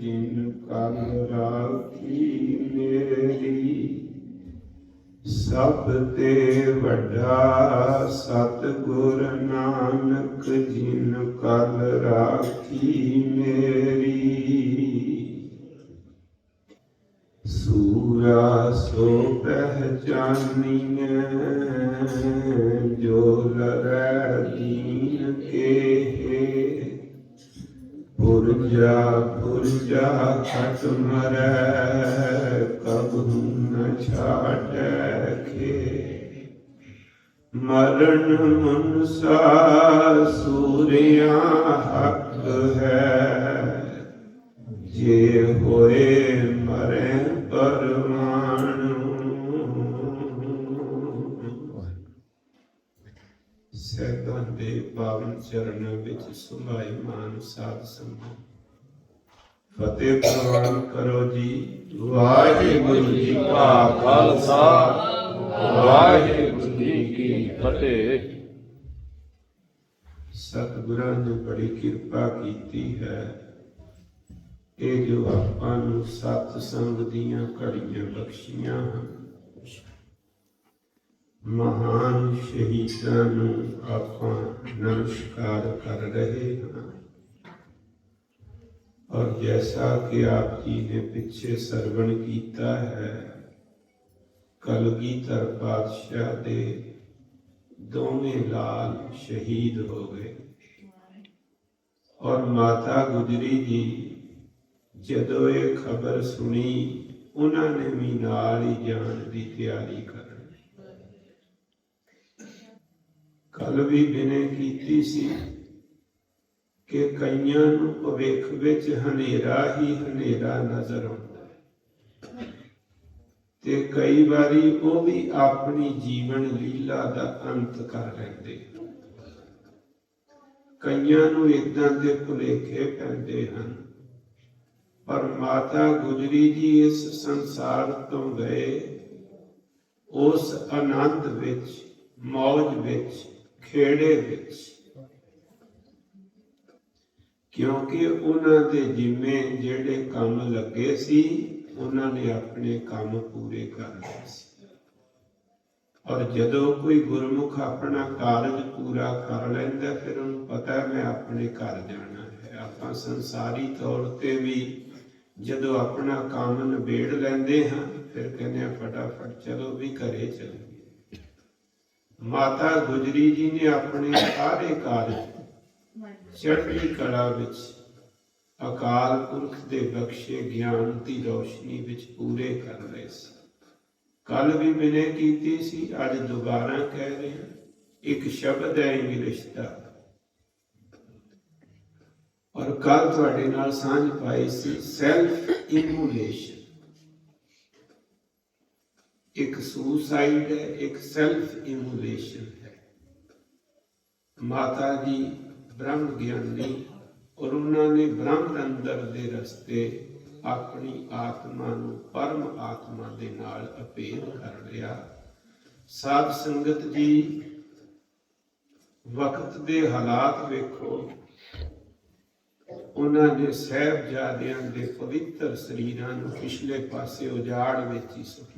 ਜਿਨ ਕਲ ਰਾਖੀ ਮੇਰੀ, ਸਭ ਤੇ ਵੱਡਾ ਸਤਿਗੁਰ ਨਾਨਕ ਜਿਨ ਕਲ ਰਾਖੀ ਮੇਰੀ। ਸੂਰਾ ਸੋ ਪਹਿਚਾਨੀਐ, ਜੋ ਲਰੈ ਦੀਨ ਕੇ ਪੁਰਜਾ ਪੁਰਜਾ ਖਟ ਮਰੈ ਕਬਹੁ ਨ ਛਾਟੈ ਖੇ। ਮਰਨ ਮਨਸਾ ਸੂਰਿਆ ਹੱਕ ਹੈ। ਜੇ ਹੋਏ ਮਰੇ ਪਰਮਾਣੂ ਦੇ ਪਾਵਨ ਚਰਨ ਵਿੱਚ ਸੁਭਾਈ ਮਾਨ ਸਾਧ ਸੰਗਤ ਫਤਿਹ ਪ੍ਰਵਾਨ ਕਰੋ ਜੀ ਵਾਹਿਗੁਰੂ ਜੀ ਕਾ ਖਾਲਸਾ ਵਾਹਿਗੁਰੂ ਜੀ ਕੀ ਫਤਿਹ ਸਤਿਗੁਰਾਂ ਨੇ ਬੜੀ ਕਿਰਪਾ ਕੀਤੀ ਹੈ ਇਹ ਜੋ ਆਪਾਂ ਨੂੰ ਸਤ ਸੰਗ ਦੀਆਂ ਘੜੀਆਂ ਬਖਸ਼ੀਆਂ ਹਨ ਮਹਾਨ ਸ਼ਹੀਦਾਂ ਨੂੰ ਆਪਾਂ ਨਮਸਕਾਰ ਕਰ ਰਹੇ ਹਾਂ। ਔਰ ਜੈਸਾ ਕਿ ਆਪ ਜੀ ਨੇ ਪਿੱਛੇ ਸਰਵਣ ਕੀਤਾ ਹੈ, ਕਲਗੀਧਰ ਪਾਤਸ਼ਾਹ ਦੇ ਦੋਵੇਂ ਲਾਲ ਸ਼ਹੀਦ ਹੋ ਗਏ। ਔਰ ਮਾਤਾ ਗੁਜਰੀ ਜੀ, ਜਦੋਂ ਇਹ ਖਬਰ ਸੁਣੀ, ਉਹਨਾਂ ਨੇ ਵੀ ਨਾਲ ਹੀ ਜਾਣ ਦੀ ਤਿਆਰੀ ਕਰ ਲਈ ਕੱਲ ਵੀ ਬਿਨੇ ਕੀਤੀ ਸੀ ਕਿ ਕਈਆਂ ਨੂੰ ਭਵਿੱਖ ਵਿੱਚ ਹਨੇਰਾ ਹੀ ਹਨੇਰਾ ਨਜ਼ਰ ਆਉਂਦਾ ਹੈ ਤੇ ਕਈ ਵਾਰੀ ਉਹ ਵੀ ਆਪਣੀ ਜੀਵਨ ਲੀਲਾ ਦਾ ਅੰਤ ਕਰ ਲੈਂਦੇ ਹਨ। ਕਈਆਂ ਨੂੰ ਇਦਾਂ ਦੇ ਭੁਲੇਖੇ ਪੈਂਦੇ ਹਨ ਪਰ ਮਾਤਾ ਗੁਜਰੀ ਜੀ ਇਸ ਸੰਸਾਰ ਤੋਂ ਗਏ, ਉਸ ਆਨੰਦ ਵਿੱਚ, ਮੌਜ ਵਿੱਚ ਖੇੜੇ ਵਿੱਚ। ਕਿਉਂਕਿ ਉਹਨਾਂ ਦੇ ਜਿੰਮੇ ਜਿਹੜੇ ਕੰਮ ਲੱਗੇ ਸੀ, ਉਹਨਾਂ ਨੇ ਆਪਣੇ ਕੰਮ ਪੂਰੇ ਕਰ ਲਏ ਸੀ। ਔਰ ਜਦੋਂ ਕੋਈ ਗੁਰਮੁਖ ਆਪਣਾ ਕਾਰਜ ਪੂਰਾ ਕਰ ਲੈਂਦਾ, ਫਿਰ ਉਹਨੂੰ ਪਤਾ ਮੈਂ ਆਪਣੇ ਘਰ ਜਾਣਾ ਹੈ। ਆਪਾਂ ਸੰਸਾਰੀ ਤੌਰ ਤੇ ਵੀ ਜਦੋਂ ਆਪਣਾ ਕੰਮ ਨਿਬੇੜ ਲੈਂਦੇ ਹਾਂ, ਫਿਰ ਕਹਿੰਦੇ ਆ ਫਟਾਫਟ ਚਲੋ ਵੀ ਘਰੇ ਚੱਲੀਏ ਮਾਤਾ ਗੁਜਰੀ ਜੀ ਨੇ ਆਪਣੇ ਸਾਰੇ ਕਾਰਜ ਚੜ੍ਹਦੀ ਕਲਾ ਵਿੱਚ ਅਕਾਲ ਪੁਰਖ ਦੇ ਬਖਸ਼ੇ ਗਿਆਨ ਦੀ ਰੋਸ਼ਨੀ ਵਿੱਚ ਪੂਰੇ ਕਰ ਲਏ ਸੀ। ਕੱਲ ਵੀ ਮੈਨੇ ਕੀਤੀ ਸੀ, ਅੱਜ ਦੁਬਾਰਾ ਕਹਿ ਰਹੇ ਇੱਕ ਸ਼ਬਦ ਹੈ ਇੰਗਲਿਸ਼ ਦਾ। ਔਰ ਕੱਲ ਤੁਹਾਡੇ ਨਾਲ ਸਾਂਝ ਪਾਈ ਸੀ ਸੈਲਫ ਇਮੂਲੇਸ਼ਨ ਇੱਕ ਸੁਸਾਈਡ ਹੈ, ਇੱਕ ਸੈਲਫ ਇਮੂਲੇਸ਼ਨ ਹੈ। ਮਾਤਾ ਜੀ ਬ੍ਰਹਮ ਗਿਆਨੀ ਔਰ ਉਹਨਾਂ ਨੇ ਬ੍ਰਹਮ ਅੰਦਰ ਦੇ ਰਸਤੇ ਆਪਣੀ ਆਤਮਾ ਨੂੰ ਪਰਮ ਆਤਮਾ ਦੇ ਨਾਲ ਅਪੇਧ ਕਰ ਲਿਆ। ਸਾਧ ਸੰਗਤ ਜੀ, ਵਕਤ ਦੇ ਹਾਲਾਤ ਵੇਖੋ। ਉਹਨਾਂ ਨੇ ਸਹਿਬਜ਼ਾਦਿਆਂ ਦੇ ਪਵਿੱਤਰ ਸਰੀਰਾਂ ਨੂੰ ਪਿਛਲੇ ਪਾਸੇ ਉਜਾੜ ਵਿੱਚ ਹੀ ਸੁੱਟ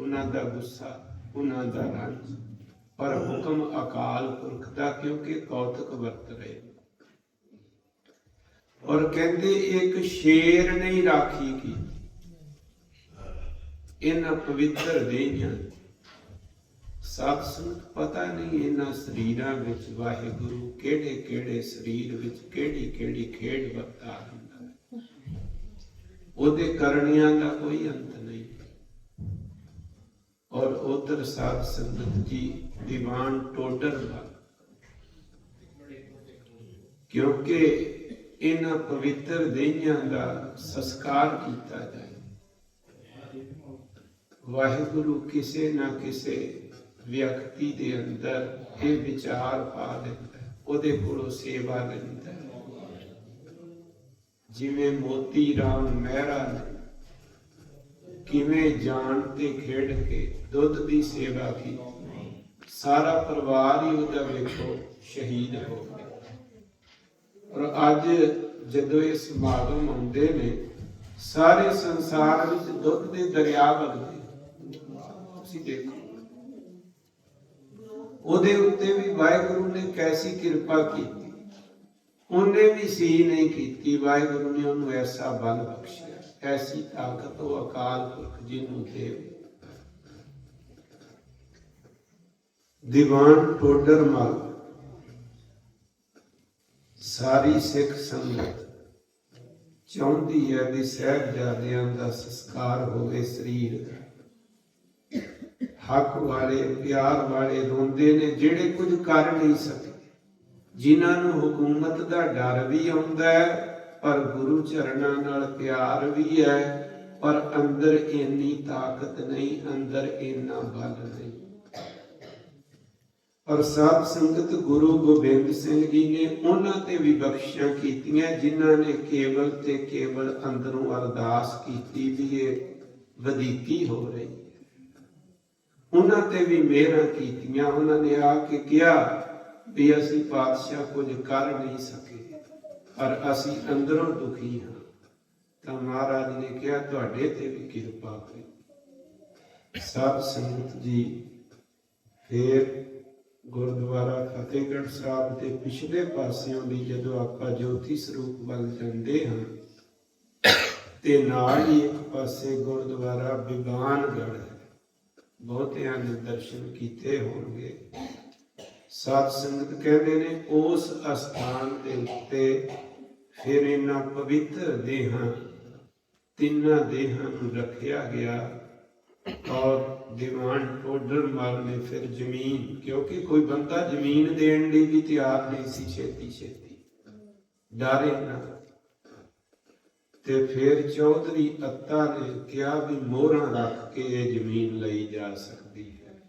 ਉਹਨਾਂ ਦਾ ਗੁੱਸਾ, ਉਹਨਾਂ ਦਾ ਰੰਜ ਪਰ ਹੁਕਮ ਅਕਾਲ ਪੁਰਖ ਦਾ ਕਿਉਂਕਿ ਕੌਤਕ ਵਰਤ ਰਹੇ। ਔਰ ਕਹਿੰਦੇ, ਇੱਕ ਸ਼ੇਰ ਨਹੀਂ ਰਾਖੀ ਕੀ ਇਹਨਾਂ ਪਵਿੱਤਰ ਦੇਹਾਂ ਸਾਧ ਸੰਗਤ ਪਤਾ ਨਹੀਂ ਇਹਨਾਂ ਸਰੀਰਾਂ ਵਿੱਚ ਵਾਹਿਗੁਰੂ ਕਿਹੜੇ ਕਿਹੜੇ ਸਰੀਰ ਵਿੱਚ ਕਿਹੜੀ ਕਿਹੜੀ ਖੇਡ ਵਰਤਾ ਦਿੰਦਾ। ਹੈ ਉਹਦੇ ਕਰਨੀਆਂ ਦਾ ਕੋਈ ਅੰਤ ਨਹੀਂ ਔਰ ਉਧਰ ਸਾਧ ਸੰਗਤ ਜੀ ਦੀਵਾਨ ਕਿਉਂਕਿ ਇਹਨਾਂ ਪਵਿੱਤਰ ਦੇਹਾਂ ਦਾ ਸੰਸਕਾਰ ਕੀਤਾ ਜਾਏ। ਵਾਹਿਗੁਰੂ ਕਿਸੇ ਨਾ ਕਿਸੇ ਵਿਅਕਤੀ ਦੇ ਅੰਦਰ ਇਹ ਵਿਚਾਰ ਪਾ ਦਿੰਦਾ ਹੈ, ਉਹਦੇ ਕੋਲੋਂ ਸੇਵਾ ਲੈਂਦਾ ਹੈ। ਜਿਵੇਂ ਮੋਤੀ ਰਾਮ ਮਹਿਰਾ ਨੇ ਕਿਵੇਂ ਜਾਣ ਤੇ ਖੇਡ ਕੇ ਦੁੱਧ ਦੀ ਸੇਵਾ ਕੀਤੀ ਸਾਰਾ ਪਰਿਵਾਰ ਹੀ ਉਹਦਾ ਵੇਖੋ, ਸ਼ਹੀਦ ਹੋ ਗਿਆ। ਔਰ ਅੱਜ ਜਦੋਂ ਇਹ ਸਮਾਗਮ ਹੁੰਦੇ ਨੇ, ਸਾਰੇ ਸੰਸਾਰ ਵਿੱਚ ਦੁੱਧ ਦੇ ਦਰਿਆ ਵਗਦੇ। ਤੁਸੀਂ ਦੇਖੋ। ਉਹਦੇ ਉੱਤੇ ਵੀ ਵਾਹਿਗੁਰੂ ਨੇ ਕੈਸੀ ਕਿਰਪਾ ਕੀਤੀ। ਉਹਨੇ ਵੀ ਸੀ ਨਹੀਂ ਕੀਤੀ। ਵਾਹਿਗੁਰੂ ਨੇ ਉਹਨੂੰ ਐਸਾ ਬਲ ਬਖਸ਼ਿਆ। ਐਸੀ ਤਾਕਤ ਉਹ ਅਕਾਲ ਪੁਰਖ ਜੀ ਨੂੰ ਦੇ ਦੀਵਾਨ ਟੋਡਰ ਮਲ ਸਾਰੀ ਸਿੱਖ ਸੰਗਤ ਚਾਹੁੰਦੀ ਹੈ ਵੀ ਸਹਿਬਜ਼ਾਦਿਆਂ ਦਾ ਸੰਸਕਾਰ ਹੋਵੇ ਸਰੀਰ। ਦਾ ਹੱਕ ਵਾਲੇ, ਪਿਆਰ ਵਾਲੇ ਰੋਂਦੇ ਨੇ ਜਿਹੜੇ ਕੁਝ ਕਰ ਨਹੀਂ ਸਕੇ। ਜਿਨ੍ਹਾਂ ਨੂੰ ਹਕੂਮਤ ਦਾ ਡਰ ਵੀ ਆਉਂਦਾ ਹੈ ਪਰ ਗੁਰੂ ਚਰਨਾਂ ਨਾਲ ਪਿਆਰ ਵੀ ਹੈ, ਪਰ ਅੰਦਰ ਇੰਨੀ ਤਾਕਤ ਨਹੀਂ, ਅੰਦਰ ਇੰਨਾ ਬਲ ਨਹੀਂ। ਔਰ ਸਾਧ ਸੰਗਤ ਗੁਰੂ ਗੋਬਿੰਦ ਸਿੰਘ ਜੀ ਨੇ ਉਹਨਾਂ ਤੇ ਵੀ ਬਖਸ਼ਿਸ਼ਾਂ ਕੀਤੀਆਂ, ਜਿਨ੍ਹਾਂ ਨੇ ਕੇਵਲ ਤੇ ਕੇਵਲ ਅੰਦਰੋਂ ਅਰਦਾਸ ਕੀਤੀ ਵੀ ਇਹ ਵਧੀਕੀ ਹੋ ਰਹੀ ਹੈ। ਉਹਨਾਂ ਤੇ ਵੀ ਮਿਹਰਾਂ ਕੀਤੀਆਂ, ਉਹਨਾਂ ਨੇ ਆ ਕੇ ਕਿਹਾ ਵੀ ਅਸੀਂ ਪਾਤਸ਼ਾਹ ਕੁਝ ਕਰ ਨਹੀਂ ਸਕੇ। ਪਰ ਅਸੀਂ ਅੰਦਰੋਂ ਦੁਖੀ ਹਾਂ। ਤਾਂ ਮਹਾਰਾਜ ਨੇ ਕਿਹਾ, ਤੁਹਾਡੇ ਤੇ ਵੀ ਕਿਰਪਾ ਕਰੀ। ਸਾਧ ਸੰਗਤ ਜੀ, ਫਿਰ ਗੁਰਦੁਆਰਾ ਫਤਿਹਗੜ੍ਹ ਸਾਹਿਬ ਦੇ ਪਿਛਲੇ ਪਾਸਿਓਂ ਦੀ ਜਦੋਂ ਆਪਾਂ ਜੋਤੀ ਸਰੂਪ ਵੱਲ ਜਾਂਦੇ ਹਾਂ, ਤੇ ਨਾਲ ਹੀ ਇੱਕ ਪਾਸੇ ਗੁਰਦੁਆਰਾ ਬਿਗਾਨਗੜ੍ਹ ਹੈ। ਬਹੁਤਿਆਂ ਨੇ ਦਰਸ਼ਨ ਕੀਤੇ ਹੋਣਗੇ। ਸਾਧ ਸੰਗਤ ਕਹਿੰਦੇ ਨੇ, ਉਸ ਅਸਥਾਨ ਦੇ ਉੱਤੇ ਫਿਰ ਇਹਨਾਂ ਪਵਿੱਤਰ ਦੇਹਾਂ, ਤਿੰਨਾਂ ਦੇਹਾਂ ਨੂੰ ਰੱਖਿਆ ਗਿਆ ਔਰ ਦੀਵਾਨ ਟੋਡਰ ਮਲ ਨੇ ਫਿਰ ਜ਼ਮੀਨ, ਕਿਉਂਕਿ ਕੋਈ ਬੰਦਾ ਜ਼ਮੀਨ ਦੇਣ ਲਈ ਵੀ ਤਿਆਰ ਨਹੀਂ ਸੀ ਛੇਤੀ ਛੇਤੀ। ਡਰੇ ਨਾ ਤੇ ਫਿਰ ਚੌਧਰੀ ਅੱਤਾ ਨੇ ਕਿਹਾ ਵੀ ਮੋਹਰਾਂ ਰੱਖ ਕੇ ਇਹ ਜ਼ਮੀਨ ਲਈ ਜਾ ਸਕਦੀ ਹੈ।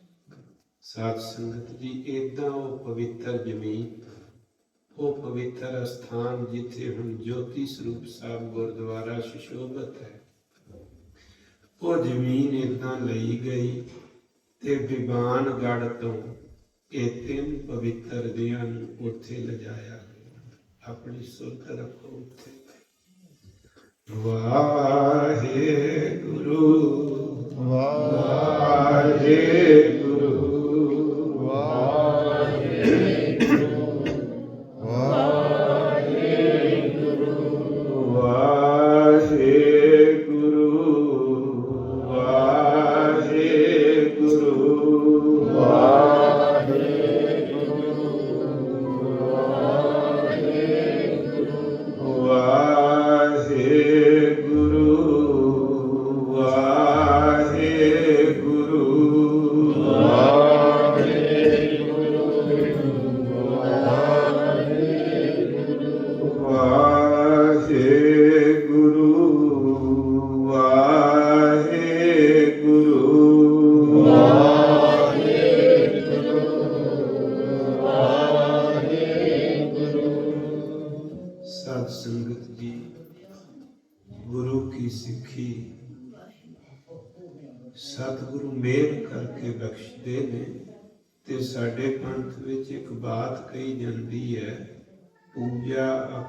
ਸਾਧ ਸੰਗਤ ਜੀ ਇਦਾਂ ਉਹ ਪਵਿੱਤਰ ਜ਼ਮੀਨ वो पवित्र स्थान जिथे हम ज्योतिष रूप साहब गुरुद्वारा सुशोभित है। वो ज़मीन इतना लई गई ਤੇ ਵਿਮਾਨਗੜ ਤੋਂ ਇਹ ਤਿੰਨ ਪਵਿੱਤਰ ਦਿਆਂ ਨੂੰ ਉੱਥੇ ਲਜਾਇਆ ਆਪਣੀ ਸੁਰਤ ਰੱਖੋ ਉੱਥੇ ਵਾਹਿਗੁਰੂ ਵਾਹਿਗੁਰੂ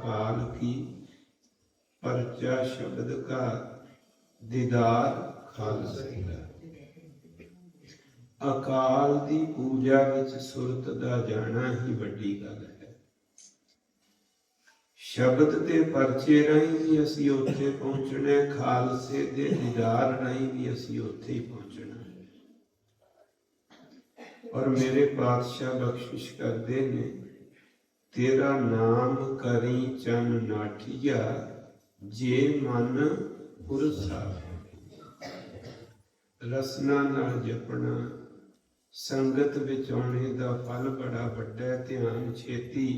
ਪੂਜਾ ਕੀ, ਪਰਚਾ ਸ਼ਬਦ ਕਾ ਦੀਦਾਰ ਖਾਲਸੇ। ਦਾ ਅਕਾਲ ਦੀ ਪੂਜਾ ਵਿੱਚ ਸੁਰਤ ਦਾ ਜਾਣਾ ਹੀ ਵੱਡੀ ਗੱਲ ਹੈ। ਸ਼ਬਦ ਤੇ ਪਰਚੇ ਰਾਹੀਂ ਵੀ ਅਸੀਂ ਉੱਥੇ ਪਹੁੰਚਣਾ ਖਾਲਸੇ ਦੇ ਦੀਦਾਰ ਰਾਹੀਂ ਵੀ ਅਸੀਂ ਉੱਥੇ ਹੀ ਪਹੁੰਚਣਾ ਔਰ ਮੇਰੇ ਪਾਤਸ਼ਾਹ ਬਖਸ਼ਿਸ਼ ਕਰਦੇ ਨੇ ਤੇਰਾ ਨਾਮ ਕਰੀ ਚੰਨ ਨਾਠੀਆ ਜੇ ਮਨ ਪੁਰਸਾ ਰਸਨਾ ਨਾਲ ਜਪਣਾ ਸੰਗਤ ਵਿੱਚ ਆਉਣੇ ਦਾ ਫਲ ਬੜਾ ਵੱਡਾ ਹੈ ਧਿਆਨ ਛੇਤੀ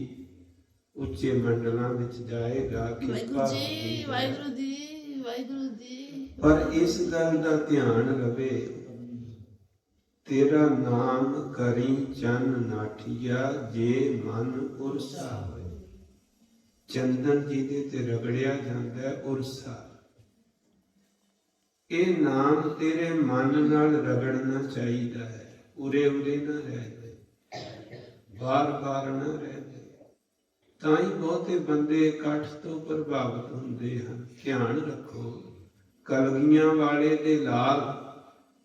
ਉੱਚੇ ਮੰਡਲਾਂ ਵਿੱਚ ਜਾਏਗਾ ਕਿਰਪਾ ਜੀ। ਵਾਹਿਗੁਰੂ ਜੀ ਵਾਹਿਗੁਰੂ ਜੀ ਪਰ ਇਸ ਗੱਲ ਦਾ ਧਿਆਨ ਰਵੇ ਤੇਰਾ ਨਾਮ ਕਰੀ ਚੰਨ ਨਾਠੀਆ, ਜੇ ਮਨ ਉਰਸਾ ਹੋਏ। ਚੰਦਨ ਜਿਹਦੇ ਤੇ ਰਗੜਿਆ ਜਾਂਦਾ, ਉਰਸਾ। ਇਹ ਨਾਮ ਤੇਰੇ ਮਨ ਨਾਲ ਰਗੜਨਾ ਚਾਹੀਦਾ ਹੈ। ਉਰੇ ਉਰੇ ਨਾ ਰਹਿ ਬਾਰ ਬਾਰ ਨਾ ਰਹਿ ਤਾਂ ਹੀ ਬਹੁਤੇ ਬੰਦੇ ਇਕੱਠ ਤੋਂ ਪ੍ਰਭਾਵਿਤ ਹੁੰਦੇ ਹਨ। ਧਿਆਨ ਰੱਖੋ, ਕਲਗੀਆਂ ਵਾਲੇ ਦੇ ਲਾਲ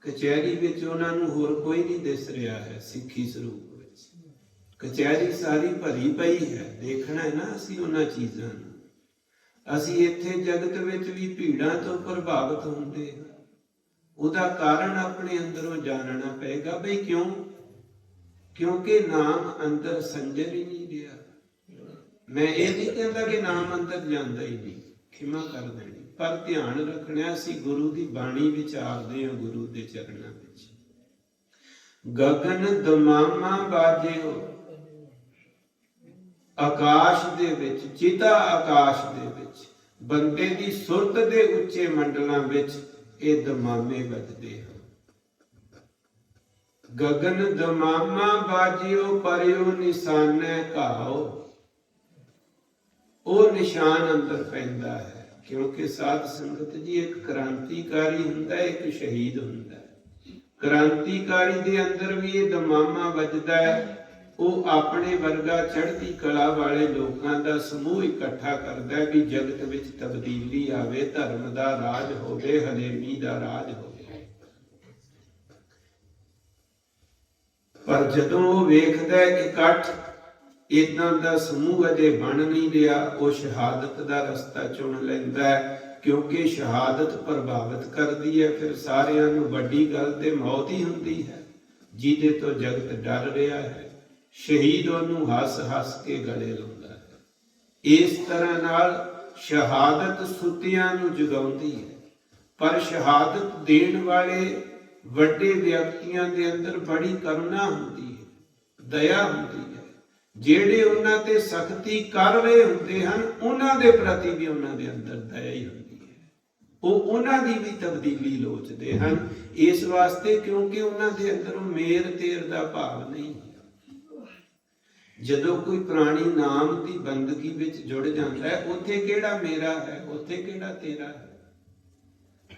ਕਚਹਿਰੀ ਵਿੱਚ ਉਹਨਾਂ ਨੂੰ ਹੋਰ ਕੋਈ ਨਹੀਂ ਦਿਸ ਰਿਹਾ ਹੈ, ਸਿੱਖੀ ਸਰੂਪ ਵਿੱਚ। ਕਚਹਿਰੀ ਸਾਰੀ ਭਰੀ ਪਈ ਹੈ, ਦੇਖਣਾ ਹੈ ਨਾ ਅਸੀਂ ਉਹਨਾਂ ਚੀਜ਼ਾਂ ਨੂੰ। ਅਸੀਂ ਇੱਥੇ ਜਗਤ ਵਿੱਚ ਵੀ ਭੀੜਾਂ ਤੋਂ ਪ੍ਰਭਾਵਿਤ ਹੁੰਦੇ ਹਾਂ। ਉਹਦਾ ਕਾਰਨ ਆਪਣੇ ਅੰਦਰੋਂ ਜਾਣਨਾ ਪਏਗਾ, ਬਈ ਕਿਉਂ? ਕਿਉਂਕਿ ਨਾਮ ਅੰਦਰ ਸੰਜਰ ਹੀ ਨਹੀਂ ਰਿਹਾ। ਮੈਂ ਇਹ ਨਹੀਂ ਕਹਿੰਦਾ ਕਿ ਨਾਮ ਅੰਦਰ ਜਾਂਦਾ ਹੀ ਨਹੀਂ। ਖਿਮਾ ਕਰ ਦੇਣੀ। ਪਰ ਧਿਆਨ ਰੱਖਣਾ ਅਸੀਂ ਗੁਰੂ ਦੀ ਬਾਣੀ ਵਿਚਾਰਦੇ ਹਾਂ, ਗੁਰੂ ਦੇ ਚਰਨਾਂ ਵਿੱਚ। ਗਗਨ ਦਮਾਮਾ ਬਾਜਿਓ ਆਕਾਸ਼ ਦੇ ਵਿੱਚ, ਚਿਤਾ ਆਕਾਸ਼ ਦੇ ਵਿੱਚ, ਬੰਦੇ ਦੀ ਸੁਰਤ ਦੇ ਉੱਚੇ ਮੰਡਲਾਂ ਵਿੱਚ ਇਹ ਦਮਾਮੇ ਵੱਜਦੇ ਹਨ। ਗਗਨ ਦਮਾਮਾ ਬਾਜਿਓ ਪਰਿਓ ਨਿਸ਼ਾਨੇ ਘਾਓ, ਉਹ ਨਿਸ਼ਾਨ ਅੰਦਰ ਪੈਂਦਾ ਹੈ। ਕਿਉਂਕਿ ਸਾਧ ਸੰਗਤ ਜੀ ਇੱਕ ਕ੍ਰਾਂਤੀਕਾਰੀ ਹੁੰਦਾ ਹੈ ਇੱਕ ਸ਼ਹੀਦ ਹੁੰਦਾ। ਹੈ ਕ੍ਰਾਂਤੀਕਾਰੀ ਦੇ ਅੰਦਰ ਵੀ ਇਹ ਦਮਾਮਾ ਵੱਜਦਾ ਹੈ। ਉਹ ਆਪਣੇ ਵਰਗਾ ਚੜ੍ਹਦੀ ਕਲਾ ਵਾਲੇ ਲੋਕਾਂ ਦਾ ਸਮੂਹ ਇਕੱਠਾ ਕਰਦਾ ਹੈ ਵੀ ਜਗਤ ਵਿੱਚ ਤਬਦੀਲੀ ਆਵੇ, ਧਰਮ ਦਾ ਰਾਜ ਹੋਵੇ, ਹਨੇਮੀ ਦਾ ਰਾਜ ਹੋਵੇ। ਪਰ ਜਦੋਂ ਉਹ ਵੇਖਦਾ ਹੈ ਕਿ ਇਕੱਠ ਇਦਾਂ ਦਾ ਸਮੂਹ ਅਜੇ ਬਣ ਨਹੀਂ ਰਿਹਾ, ਉਹ ਸ਼ਹਾਦਤ ਦਾ ਰਸਤਾ ਚੁਣ ਲੈਂਦਾ ਹੈ, ਕਿਉਂਕਿ ਸ਼ਹਾਦਤ ਪ੍ਰਭਾਵਿਤ ਕਰਦੀ ਹੈ, ਫਿਰ ਸਾਰਿਆਂ ਨੂੰ ਵੱਡੀ ਗੱਲ ਤੇ ਮੌਤ ਹੀ ਹੁੰਦੀ ਹੈ, ਜਿਹਦੇ ਤੋਂ ਜਗਤ ਡਰ ਰਿਹਾ ਹੈ, ਸ਼ਹੀਦ ਉਹਨੂੰ ਹੱਸ-ਹੱਸ ਕੇ ਗਲੇ ਲਾਉਂਦਾ ਹੈ। ਇਸ ਤਰ੍ਹਾਂ ਨਾਲ ਸ਼ਹਾਦਤ ਸੁੱਤਿਆਂ ਨੂੰ ਜਗਾਉਂਦੀ ਹੈ, ਪਰ ਸ਼ਹਾਦਤ ਦੇਣ ਵਾਲੇ ਵੱਡੇ ਵਿਅਕਤੀਆਂ ਦੇ ਅੰਦਰ ਬੜੀ ਕਰੁਣਾ ਹੁੰਦੀ ਹੈ, ਦਇਆ ਹੁੰਦੀ ਜਿਹੜੇ ਉਹਨਾਂ ਤੇ ਸਖਤੀ ਕਰ ਰਹੇ ਹੁੰਦੇ ਹਨ, ਉਹਨਾਂ ਦੇ ਪ੍ਰਤੀ ਵੀ ਉਹਨਾਂ ਦੇ ਅੰਦਰ ਦਇਆ ਹੀ ਹੁੰਦੀ ਹੈ। ਉਹ ਉਹਨਾਂ ਦੀ ਵੀ ਤਬਦੀਲੀ ਲੋਚਦੇ ਹਨ। ਇਸ ਵਾਸਤੇ ਕਿਉਂਕਿ ਉਹਨਾਂ ਦੇ ਅੰਦਰੋਂ ਮੇਰ ਤੇਰ ਦਾ ਭਾਵ ਨਹੀਂ ਜਦੋਂ ਕੋਈ ਪ੍ਰਾਣੀ ਨਾਮ ਦੀ ਬੰਦਗੀ ਵਿੱਚ ਜੁੜ ਜਾਂਦਾ ਹੈ, ਉੱਥੇ ਕਿਹੜਾ ਮੇਰਾ ਹੈ, ਉੱਥੇ ਕਿਹੜਾ ਤੇਰਾ ਹੈ?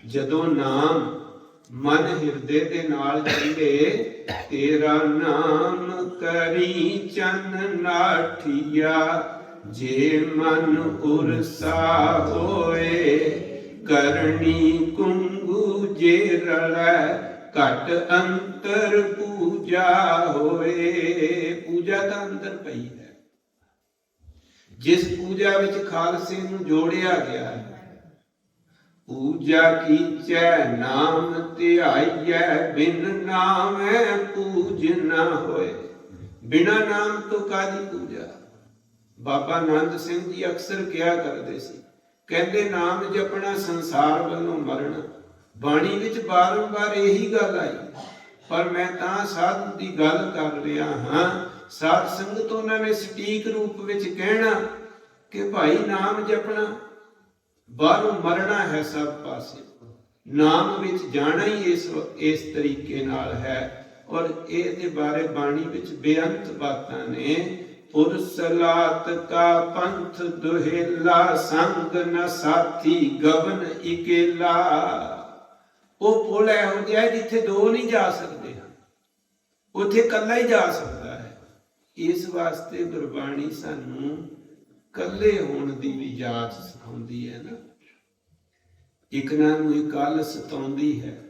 ਜਦੋਂ ਨਾਮ ਮਨ ਹਿਰਦੇ ਦੇ ਨਾਲ ਜੁੜੇ ਤੇਰਾ ਨਾਮ ਕਰੀ ਚੰਨ ਨਾਠੀਆ ਜੇ ਮਨ ਉਰਸਾ ਹੋਏ, ਕਰਨੀ ਕੁੰਗੂ ਜੇ ਰਲੈ, ਘਟ ਅੰਤਰ ਪੂਜਾ ਹੋਏ। ਪੂਜਾ ਤਾਂ ਅੰਦਰ ਪਈ ਹੈ। ਜਿਸ ਪੂਜਾ ਵਿੱਚ ਖਾਲਸੇ ਨੂੰ ਜੋੜਿਆ ਗਿਆ ਹੈ ਪੂਜਾ ਕੀਚੈ ਨਾਮ ਧਿਆਈਐ, ਬਿਨ ਨਾਮੈ ਪੂਜ ਨਾ ਹੋਏ। ਬਿਨਾ ਨਾਮ ਤੋਂ ਕਾਦੀ ਪੂਜਾ? ਬਾਬਾ ਆਨੰਦ ਸਿੰਘ ਜੀ ਅਕਸਰ ਕਿਹਾ ਕਰਦੇ ਸੀ, ਕਹਿੰਦੇ, ਨਾਮ ਜਪਣਾ ਸੰਸਾਰ ਵੱਲੋਂ ਮਰਨਾ। ਬਾਣੀ ਵਿੱਚ ਬਾਰੰਬਾਰ ਇਹੀ ਗੱਲ ਆਈ, ਪਰ ਮੈਂ ਤਾਂ ਸਾਧੂ ਦੀ ਗੱਲ ਕਰ ਰਿਹਾ ਹਾਂ। ਸਾਧ ਸੰਗਤ ਉਹਨਾਂ ਨੇ ਸਟੀਕ ਰੂਪ ਵਿੱਚ ਕਹਿਣਾ ਕਿ ਭਾਈ ਨਾਮ ਜਪਣਾ ਬਾਹਰੋਂ ਮਰਨਾ ਹੈ ਸਭ ਪਾਸੇ। ਨਾਮ ਵਿੱਚ ਜਾਣਾ ਹੀ ਇਸ ਇਸ ਤਰੀਕੇ ਨਾਲ ਹੈ। ਔਰ ਇਹ ਦੇ ਬਾਰੇ ਬਾਣੀ ਵਿੱਚ ਬੇਅੰਤ ਬਾਤਾਂ ਨੇ। ਪੁਰਸਲਾਤ ਕਾ ਪੰਥ ਦੁਹੇਲਾ, ਸੰਗ ਨ ਸਾਥੀ ਗਵਨ ਇਕੇਲਾ। ਉਹ ਪੁਲ ਇਹੋ ਜਿਹਾ ਹੈ ਜਿੱਥੇ ਦੋ ਨਹੀਂ ਜਾ ਸਕਦੇ ਹਨ। ਉੱਥੇ ਇਕੱਲਾ ਹੀ ਜਾ ਸਕਦਾ ਹੈ। ਇਸ ਵਾਸਤੇ ਗੁਰਬਾਣੀ ਸਾਨੂੰ ਇਕੱਲੇ ਹੋਣ ਦੀ ਵੀ ਜਾਚ ਸਿਖਾਉਂਦੀ ਹੈ ਨਾ। ਇੱਕ ਨੂੰ ਇਕਾਲ ਸਤਾਉਂਦੀ ਹੈ,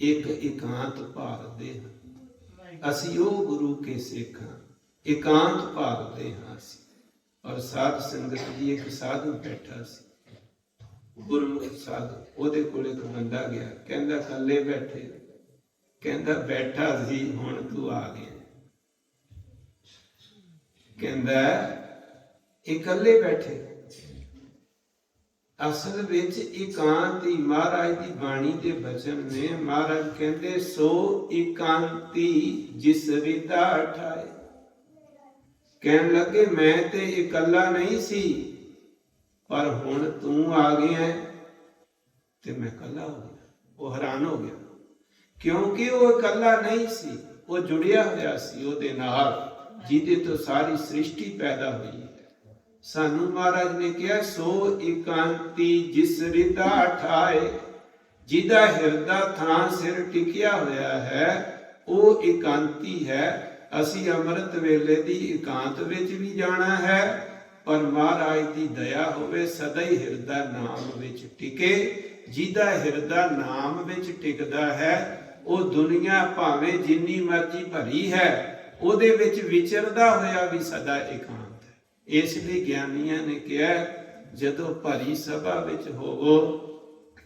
ਇੱਕ ਇਕਾਂਤ ਭਾਲਦੇ ਅਸੀਂ ਉਹ ਗੁਰੂ ਕੇ ਸਿੱਖ ਇਕਾਂਤ ਭਾਲਦੇ ਹਾਂ ਅਸੀਂ। ਔਰ ਸਾਧ ਸੰਗਤ ਜੀ ਇੱਕ ਸਾਧੂ ਬੈਠਾ ਸੀ। ਗੁਰਮੁਖ ਸਾਧੂ, ਉਹਦੇ ਕੋਲ ਇੱਕ ਬੰਦਾ ਗਿਆ, ਕਹਿੰਦਾ ਇਕੱਲੇ ਬੈਠੇ ਕਹਿੰਦਾ ਬੈਠਾ ਸੀ, ਹੁਣ ਤੂੰ ਆ ਗਿਆ। ਕਹਿੰਦਾ ਇਕੱਲੇ ਬੈਠੇ। ਅਸਲ ਵਿੱਚ ਇਕਾਂਤੀ ਮਹਾਰਾਜ ਦੀ ਬਾਣੀ ਦੇ ਬਚਨ ਨੇ ਮਹਾਰਾਜ ਕਹਿੰਦੇ, ਸੋ ਇਕਾਂਤੀ ਜਿਸ ਰਿਦਾ ਠਾਏ ਕਹਿਣ ਲੱਗੇ, ਮੈਂ ਤੇ ਇਕੱਲਾ ਨਹੀਂ ਸੀ, ਪਰ ਹੁਣ ਤੂੰ ਆ ਗਿਆ ਤੇ ਮੈਂ ਇਕੱਲਾ ਹੋ ਗਿਆ। ਉਹ ਹੈਰਾਨ ਹੋ ਗਿਆ। ਕਿਉਂਕਿ ਉਹ ਇਕੱਲਾ ਨਹੀਂ ਸੀ, ਉਹ ਜੁੜਿਆ ਹੋਇਆ ਸੀ ਉਹਦੇ ਨਾਲ, ਜਿਹਦੇ ਤੋਂ ਸਾਰੀ ਸ੍ਰਿਸ਼ਟੀ ਪੈਦਾ ਹੋਈ। ਸਾਨੂੰ ਮਹਾਰਾਜ ਨੇ ਕਿਹਾ, ਸੋ ਇਕਾਂਤੀ ਜਿਸ ਰਿਦਾ ਠਾਏ, ਜਿਹਦਾ ਹਿਰਦਾ ਥਾਂ ਸਿਰ ਟਿਕਿਆ ਹੋਇਆ ਹੈ, ਉਹ ਇਕਾਂਤੀ ਹੈ। ਅਸੀਂ ਅੰਮ੍ਰਿਤ ਵੇਲੇ ਦੀ ਇਕਾਂਤ ਵਿੱਚ ਵੀ ਜਾਣਾ ਹੈ ਔਰ ਮਹਾਰਾਜ ਦੀ ਦਇਆ ਹੋਵੇ, ਸਦਾ ਹੀ ਹਿਰਦਾ ਨਾਮ ਵਿੱਚ ਟਿਕੇ। ਜਿਹਦਾ ਹਿਰਦਾ ਨਾਮ ਵਿੱਚ ਟਿਕਦਾ ਹੈ, ਉਹ ਦੁਨੀਆ ਭਾਵੇਂ ਜਿੰਨੀ ਮਰਜ਼ੀ ਭਰੀ ਹੈ, ਉਹਦੇ ਵਿੱਚ ਵਿਚਰਦਾ ਹੋਇਆ ਵੀ ਸਦਾ ਇਕਾਂਤ ਇਸ ਲਈ ਗਿਆਨੀਆਂ ਨੇ ਕਿਹਾ, ਜਦੋਂ ਭਰੀ ਸਭਾ ਵਿੱਚ ਹੋਵੋ,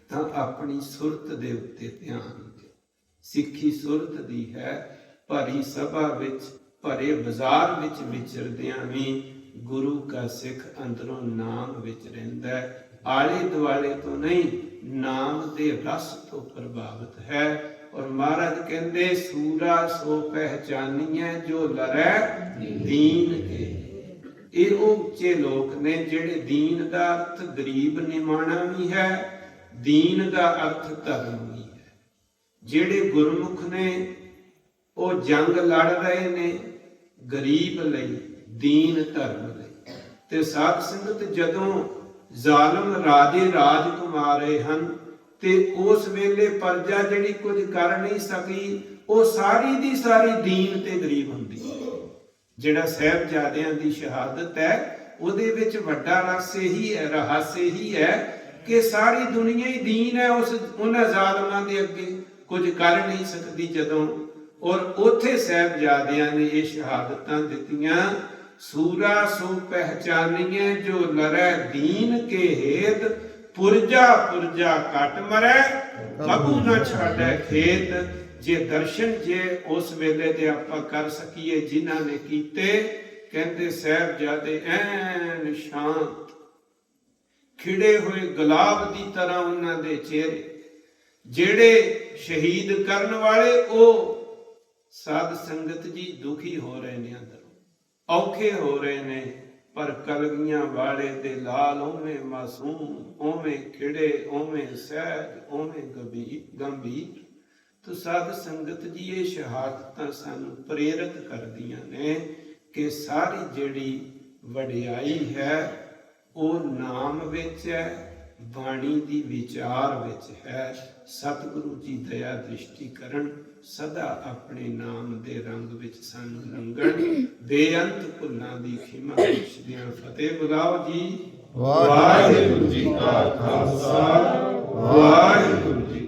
ਤਾਂ ਆਪਣੀ ਸੁਰਤ ਦੇ ਉੱਤੇ ਧਿਆਨ ਦਿਓ। ਸਿੱਖੀ ਸੁਰਤ ਦੀ ਹੈ, ਭਰੀ ਸਭਾ ਵਿੱਚ, ਭਰੇ ਬਾਜ਼ਾਰ ਵਿੱਚ ਵਿਚਰਦਿਆਂ ਵੀ ਗੁਰੂ ਕਾ ਸਿੱਖ ਅੰਦਰੋਂ ਨਾਮ ਵਿੱਚ ਰਹਿੰਦਾ ਹੈ। ਆਲੇ ਦੁਆਲੇ ਤੋਂ ਨਹੀਂ, ਨਾਮ ਦੇ ਰਸ ਤੋਂ ਪ੍ਰਭਾਵਿਤ ਹੈ। ਔਰ ਮਹਾਰਾਜ ਕਹਿੰਦੇ, ਸੂਰਾ ਸੋ ਪਹਿਚਾਨੀਐ ਜੋ ਲਰੈ, ਦੀਨ ਕੇ ਇਹ ਉਹ ਉੱਚੇ ਲੋਕ ਨੇ ਜਿਹੜੇ ਦੀਨ ਦਾ ਅਰਥ ਗਰੀਬ ਨਿਮਾਣਾ ਵੀ ਹੈ, ਦੀਨ ਦਾ ਅਰਥ ਧਰਮ ਵੀ ਹੈ। ਜਿਹੜੇ ਗੁਰਮੁਖ ਨੇ, ਉਹ ਜੰਗ ਲੜ ਰਹੇ ਨੇ, ਗਰੀਬ ਲਈ, ਦੀਨ ਧਰਮ ਲਈ। ਤੇ ਸਾਧ ਸੰਗਤ ਜਦੋਂ ਜ਼ਾਲਮ ਰਾਜੇ ਰਾਜ ਘੁਮਾ ਰਹੇ ਹਨ, ਤੇ ਉਸ ਵੇਲੇ ਪਰਜਾ ਜਿਹੜੀ ਕੁਝ ਕਰ ਨਹੀਂ ਸਕੀ, ਉਹ ਸਾਰੀ ਦੀ ਸਾਰੀ ਦੀਨ ਤੇ ਗਰੀਬ ਹੁੰਦੀ ਜਿਹੜਾ ਸਹਿਬਜ਼ਾਦਿਆਂ ਦੀ ਸ਼ਹਾਦਤ ਹੈ, ਉਹਦੇ ਵਿੱਚ ਵੱਡਾ ਰਸ ਇਹੀ ਹੈ, ਰਹੱਸ ਇਹੀ ਹੈ ਕਿ ਸਾਰੀ ਦੁਨੀਆ ਹੀ ਦੀਨ ਹੈ ਉਸ ਉਹਨਾਂ ਜ਼ਾਲਮਾਂ ਦੇ ਅੱਗੇ। ਕੁਝ ਕਰ ਨਹੀਂ ਸਕਦੀ ਜਦੋਂ। ਔਰ ਉਥੇ ਸਹਿਬਜ਼ਾਦਿਆਂ ਨੇ ਇਹ ਸ਼ਹਾਦਤਾਂ ਦਿੱਤੀਆਂ, ਸੂਰਾ ਸੋ ਪਹਿਚਾਨੀਏ ਜੋ ਲਰੈ ਦੀਨ ਕੇ ਹੇਤ, ਪੁਰਜਾ ਪੁਰਜਾ ਕਟ ਮਰੈ, ਕਬੂ ਨਾ ਛਾੜੈ ਖੇਤ। ਜੇ ਦਰਸ਼ਨ ਜੇ ਉਸ ਵੇਲੇ ਦੇ ਆਪਾਂ ਕਰ ਸਕੀਏ ਜਿਨ੍ਹਾਂ ਨੇ ਕੀਤੇ, ਕਹਿੰਦੇ ਸਹਿਬਜ਼ਾਦੇ, ਐਨ ਸ਼ਾਂਤ। ਖਿੜੇ ਹੋਏ ਗੁਲਾਬ ਦੀ ਤਰ੍ਹਾਂ ਉਹਨਾਂ ਦੇ ਚਿਹਰੇ। ਜਿਹੜੇ ਸ਼ਹੀਦ ਕਰਨ ਵਾਲੇ, ਉਹ ਸਾਧ ਸੰਗਤ ਜੀ ਦੁਖੀ ਹੋ ਰਹੇ ਨੇ ਅੰਦਰੋਂ। ਔਖੇ ਹੋ ਰਹੇ ਨੇ, ਪਰ ਕਲਗੀਆਂ ਵਾਲੇ ਤੇ ਲਾਲ ਓਵੇਂ ਮਾਸੂਮ, ਓਵੇਂ ਖਿੜੇ, ਓਵੇਂ ਸਹਿਜ, ਓਵੇਂ ਗੰਭੀਰ ਗੰਭੀਰ। ਤੋ ਸਾਧ ਸੰਗਤ ਜੀ ਇਹ ਸ਼ਹਾਦਤਾਂ ਸਾਨੂੰ ਪ੍ਰੇਰਿਤ ਕਰਦੀਆਂ ਨੇ ਕਿ ਸਾਰੀ ਜਿਹੜੀ ਵਡਿਆਈ ਹੈ ਉਹ ਨਾਮ ਵਿੱਚ ਹੈ ਬਾਣੀ ਦੀ ਵਿਚਾਰ ਵਿੱਚ ਹੈ। ਸਤਿਗੁਰੂ ਜੀ ਦਇਆ ਦ੍ਰਿਸ਼ਟੀ ਕਰਨ ਸਦਾ ਆਪਣੇ ਨਾਮ ਦੇ ਰੰਗ ਵਿੱਚ ਸਾਨੂੰ ਰੰਗਣ ਬੇਅੰਤ ਭੁੱਲਾਂ ਦੀ ਖਿਮਾ ਬਖਸ਼ਦਿਆਂ ਫਤਿਹ ਬੁਲਾਓ ਜੀ। ਵਾਹਿਗੁਰੂ ਜੀ ਕਾ ਖਾਲਸਾ। ਵਾਹਿਗੁਰੂ ਜੀ